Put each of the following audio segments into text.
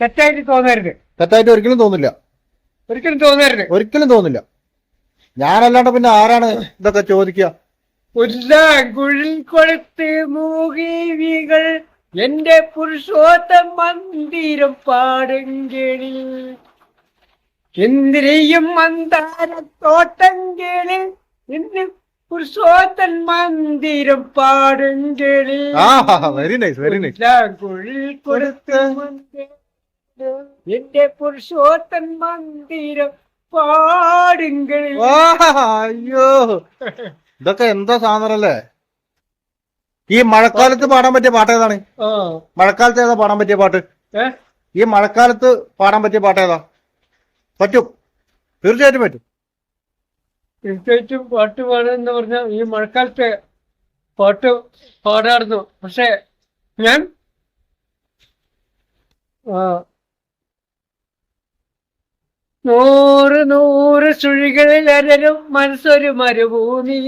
തെറ്റായിട്ട് തോന്നരുത്. തെറ്റായിട്ട് ഒരിക്കലും തോന്നില്ല. ഒരിക്കലും തോന്നരുത്. ഒരിക്കലും തോന്നില്ല. ഞാനല്ലാണ്ട് പിന്നെ ആരാണ് ഇതൊക്കെ ചോദിക്കുക? ഉല്ലാങ്കുഴിൽ കൊടുത്ത് മൂകീവികൾ എന്റെ പുരുഷോത്തം മന്ദിരം പാടുങ്കിളിൽ എന്തിരയും മന്ദാരത്തോട്ടങ്കിളിൽ ഇന്ന് പുരുഷോത്തൻ മന്ദിരം പാടുങ്കിളിൽ വെരി നൈസ് വെരി നൈസ് കുഴിൽ കൊടുത്ത് മന്ദിരം എന്റെ പുരുഷോത്തൻ മന്ദിരം പാടുങ്കിളിൽ അയ്യോ. ഇതൊക്കെ എന്താ സാധനല്ലേ ഈ മഴക്കാലത്ത് പാടാൻ പറ്റിയ പാട്ട് ഏതാണ്? മഴക്കാലത്ത് ഏതാ പാടാൻ പറ്റിയ പാട്ട്? ഈ മഴക്കാലത്ത് പാടാൻ പറ്റിയ പാട്ട് ഏതാ? പറ്റും. തീർച്ചയായിട്ടും പറ്റും. തീർച്ചയായിട്ടും പാട്ട് പാടുന്ന പറഞ്ഞാൽ ഈ മഴക്കാലത്ത് പാട്ട് പാടാറുന്നു പക്ഷെ ഞാൻ ആ, നൂറ് നൂറ് ചുഴികളിൽ അരരും മനസ്സൊരു മരുഭൂമി.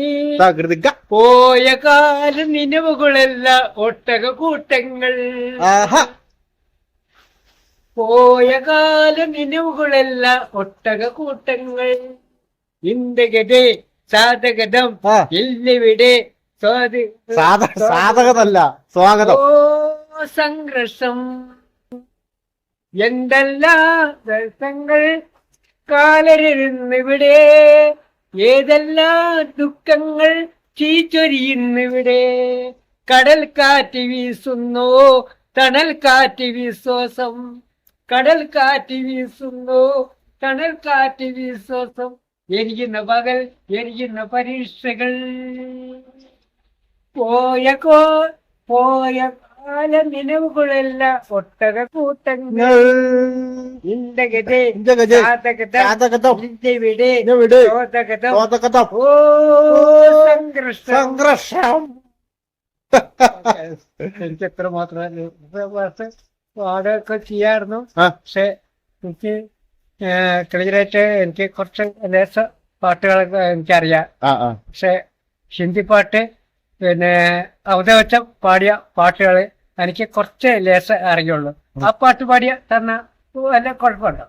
തകൃതിക. പോയ കാല നിലവുകളല്ല ഒട്ടക കൂട്ടങ്ങൾ. പോയ കാല നിലവുകളല്ല ഒട്ടക കൂട്ടങ്ങൾ. ഇന്ത്യഗതേ സാധകതം. ഇല്ലിവിടെ സാധകതല്ല സ്വാഗതം. ഓ സംഘർഷം. എന്തെല്ലാം രസങ്ങൾ കാലരുന്നിവിടെ ഏതെല്ലാം ദുഃഖങ്ങൾ ചീച്ചൊരിയുന്നിവിടെ. കടൽ കാറ്റ് വീസുന്നോ തണൽ കാറ്റ് വിശ്വാസം കടൽ കാറ്റ് വീസുന്നോ തണൽ കാറ്റ് വിശ്വാസം എരിയുന്ന പകൽ എരിയുന്ന പരീക്ഷകൾ. പോയ കോ പോയ കാല നിലവുകളല്ല ഒട്ടക കൂട്ടങ്ങൾ. സംഘർഷം. എനിക്ക് എത്ര മാത്രമല്ല പാടൊക്കെ ചെയ്യാറുന്നു ആ. പക്ഷെ എനിക്ക് ക്ലിയറായിട്ട് എനിക്ക് കുറച്ച് ലേസ പാട്ടുകളൊക്കെ എനിക്കറിയാം. പക്ഷെ ഹിന്ദി പാട്ട് പിന്നെ അവിടെ വെച്ച പാടിയ പാട്ടുകൾ എനിക്ക് കുറച്ച് ലേസ് അറിയുള്ളൂ. ആ പാട്ട് പാടിയ തന്ന വല്ല കുഴപ്പമുണ്ടോ?